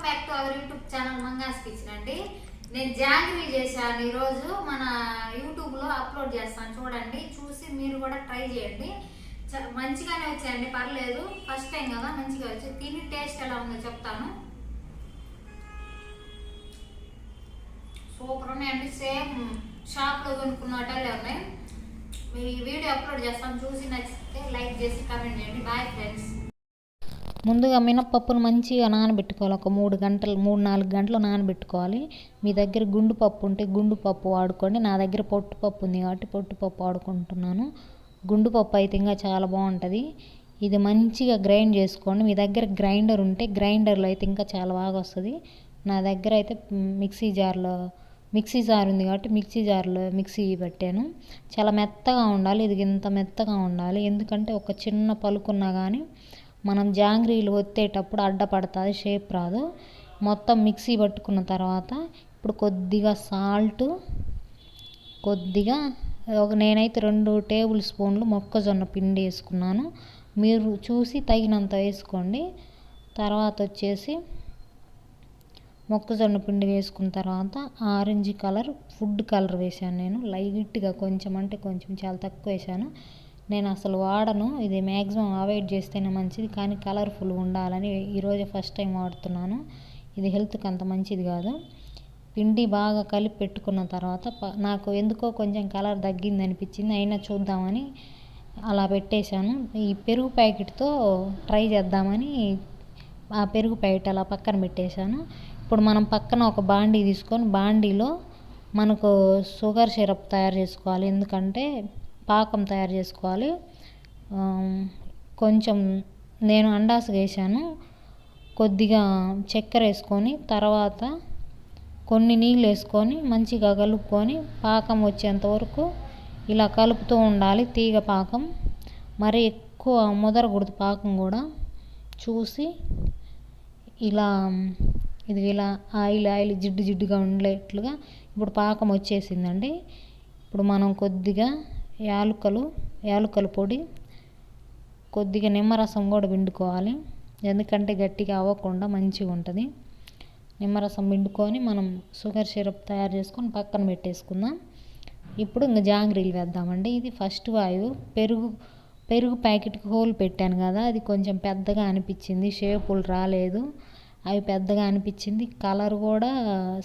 Welcome back to our YouTube channel Manga's kitchen అండి. నేను జాంగ్రీ చేశాను ఈరోజు. మన యూట్యూబ్లో అప్లోడ్ చేస్తాను చూడండి. చూసి మీరు కూడా ట్రై చేయండి. చ- మంచిగానే వచ్చాయండి. పర్లేదు. ఫస్ట్ టైం కదా మంచిగా వచ్చాయి తిని టేస్ట్ ఎలా ఉందో చెప్తాను. సూపర్ ఉన్నాయండి. సేమ్ షాప్లో కొనుక్కున్నట్టలే ఉన్నాయి. మీ వీడియో అప్లోడ్ చేస్తాను. చూసి నచ్చితే లైక్ చేసి కామెంట్ చేయండి. Bye friends. ముందుగా మినప్పప్పును మంచిగా నానబెట్టుకోవాలి. ఒక మూడు గంటలు మూడు నాలుగు గంటలు నానబెట్టుకోవాలి. మీ దగ్గర గుండు పప్పు ఉంటే గుండు పప్పు వాడుకోండి. నా దగ్గర పొట్టు పప్పు ఉంది కాబట్టి పొట్టు పప్పు వాడుకుంటున్నాను. గుండు పప్పు అయితే ఇంకా చాలా బాగుంటుంది. ఇది మంచిగా గ్రైండ్ చేసుకోండి. మీ దగ్గర గ్రైండర్ ఉంటే గ్రైండర్లో అయితే ఇంకా చాలా బాగా వస్తుంది. నా దగ్గర అయితే మిక్సీ జార్లో మిక్సీ జార్ ఉంది కాబట్టి మిక్సీ జార్లో మిక్సీ పెట్టాను. చాలా మెత్తగా ఉండాలి. ఇది ఇంత మెత్తగా ఉండాలి. ఎందుకంటే ఒక చిన్న పలుకున్నా కానీ మనం జాంగ్రీలు ఒత్తేటప్పుడు అడ్డపడుతుంది షేప్ రాదు. మొత్తం మిక్సీ పట్టుకున్న తర్వాత ఇప్పుడు కొద్దిగా సాల్ట్ కొద్దిగా ఒక నేనైతే రెండు టేబుల్ స్పూన్లు మొక్కజొన్న పిండి వేసుకున్నాను. మీరు చూసి తగినంత వేసుకోండి. తర్వాత వచ్చేసి మొక్కజొన్న పిండి వేసుకున్న తర్వాత ఆరెంజ్ కలర్ ఫుడ్ కలర్ వేసాను నేను. లైట్గా కొంచెం అంటే కొంచెం చాలా తక్కువ వేసాను నేను అసలు వాడను. ఇది మ్యాక్సిమం అవాయిడ్ చేస్తేనే మంచిది కానీ కలర్ఫుల్గా ఉండాలని ఈరోజే ఫస్ట్ టైం వాడుతున్నాను. ఇది హెల్త్కి అంత మంచిది కాదు. పిండి బాగా కలిపి పెట్టుకున్న తర్వాత నాకు ఎందుకో కొంచెం కలర్ తగ్గింది అనిపించింది. అయినా చూద్దామని అలా పెట్టేశాను. ఈ పెరుగు ప్యాకెట్తో ట్రై చేద్దామని ఆ పెరుగు ప్యాకెట్ అలా పక్కన పెట్టేశాను. ఇప్పుడు మనం పక్కన ఒక బాండీ తీసుకొని బాండీలో మనకు షుగర్ సిరప్ తయారు చేసుకోవాలి. ఎందుకంటే పాకం తయారు చేసుకోవాలి. కొంచెం నేను అండాస్ వేసాను కొద్దిగా చక్కెర వేసుకొని తర్వాత కొన్ని నీళ్ళు వేసుకొని మంచిగా కలుపుకొని పాకం వచ్చేంత వరకు ఇలా కలుపుతూ ఉండాలి తీగ పాకం. మరి ఎక్కువ ముదరకూడదు పాకం కూడా. చూసి ఇలా ఇది ఇలా ఆయిల్ ఆయిల్ జిడ్డు జిడ్డుగా ఉండేట్లుగా ఇప్పుడు పాకం వచ్చేసిందండి. ఇప్పుడు మనం కొద్దిగా యాలకులు యాలకుల పొడి కొద్దిగా నిమ్మరసం కూడా పిండుకోవాలి. ఎందుకంటే గట్టిగా అవ్వకుండా మంచిగా ఉంటుంది. నిమ్మరసం పిండుకొని మనం షుగర్ సిరప్ తయారు చేసుకొని పక్కన పెట్టేసుకుందాం. ఇప్పుడు ఇంకా జాంగ్రీలు వేద్దామండి. ఇది ఫస్ట్ వాయువు పెరుగు పెరుగు ప్యాకెట్కి హోల్ పెట్టాను కదా. అది కొంచెం పెద్దగా అనిపించింది. షేపులు రాలేదు. అవి పెద్దగా అనిపించింది. కలర్ కూడా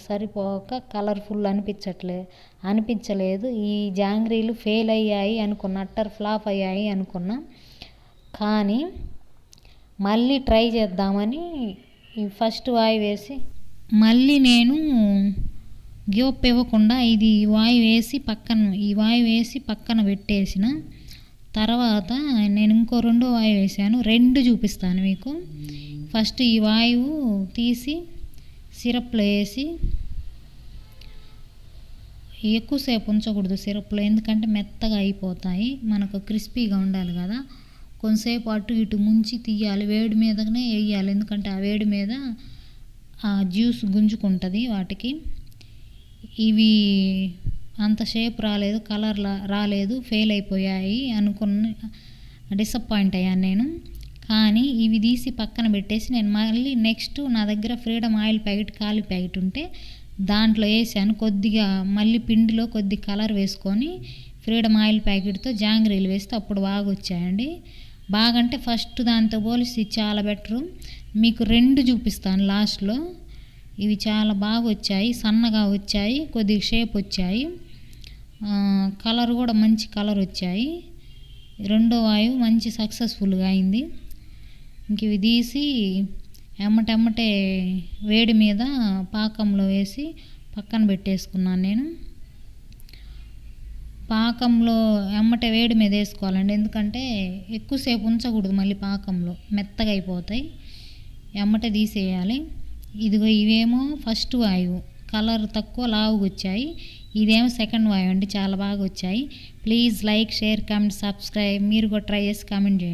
సరిపోక కలర్ఫుల్ అనిపించట్లే అనిపించలేదు. ఈ జాంగ్రీలు ఫెయిల్ అయ్యాయి అనుకున్న అట్టర్ ఫ్లాప్ అయ్యాయి అనుకున్నా. కానీ మళ్ళీ ట్రై చేద్దామని ఈ ఫస్ట్ వాయి వేసి మళ్ళీ నేను గివప్ ఇవ్వకుండా ఇది వాయి వేసి పక్కన ఈ వాయి వేసి పక్కన పెట్టేసిన. తర్వాత నేను ఇంకో రెండో వాయువు వేసాను రెండు చూపిస్తాను మీకు. ఫస్ట్ ఈ వాయువు తీసి సిరప్లో వేసి ఎక్కువసేపు ఉంచకూడదు సిరప్లో ఎందుకంటే మెత్తగా అయిపోతాయి. మనకు క్రిస్పీగా ఉండాలి కదా. కొంతసేపు అటు ఇటు ముంచి తీయాలి. వేడి మీదనే వేయాలి ఎందుకంటే ఆ వేడి మీద ఆ జ్యూస్ గుంజుకుంటుంది వాటికి. ఇవి అంత షేప్ రాలేదు కలర్ రాలేదు ఫెయిల్ అయిపోయాయి అనుకున్న డిసప్పాయింట్ అయ్యాను నేను. కానీ ఇవి తీసి పక్కన పెట్టేసి నేను మళ్ళీ నెక్స్ట్ నా దగ్గర ఫ్రీడమ్ ఆయిల్ ప్యాకెట్ ఖాళీ ప్యాకెట్ ఉంటే దాంట్లో వేసాను. కొద్దిగా మళ్ళీ పిండిలో కొద్ది కలర్ వేసుకొని ఫ్రీడమ్ ఆయిల్ ప్యాకెట్తో జాంగ్రీలు వేస్తే అప్పుడు బాగా వచ్చాయండి. బాగా అంటే ఫస్ట్ దాంతో పోలిసి చాలా బెటరు మీకు రెండు చూపిస్తాను లాస్ట్లో ఇవి చాలా బాగా వచ్చాయి సన్నగా వచ్చాయి కొద్దిగా షేప్ వచ్చాయి. కలర్ కూడా మంచి కలర్ వచ్చాయి. రెండో వాయువు మంచి సక్సెస్ఫుల్గా అయింది. ఇంక ఇవి తీసి ఎమ్మటెమ్మటే వేడి మీద పాకంలో వేసి పక్కన పెట్టేసుకున్నాను నేను. పాకంలో ఎమ్మటే వేడి మీద వేసుకోవాలండి. ఎందుకంటే ఎక్కువసేపు ఉంచకూడదు మళ్ళీ పాకంలో. మెత్తగా అయిపోతాయి. ఎమ్మటే తీసేయాలి. ఇదిగో ఇవేమో ఫస్ట్ వాయువు. కలర్ తక్కువ లావుగా వచ్చాయి. ఇదేమో సెకండ్ వాయువు అండి చాలా బాగా వచ్చాయి. Please like share comment subscribe మీరు కూడా ట్రై చేసి కామెంట్ చేయండి.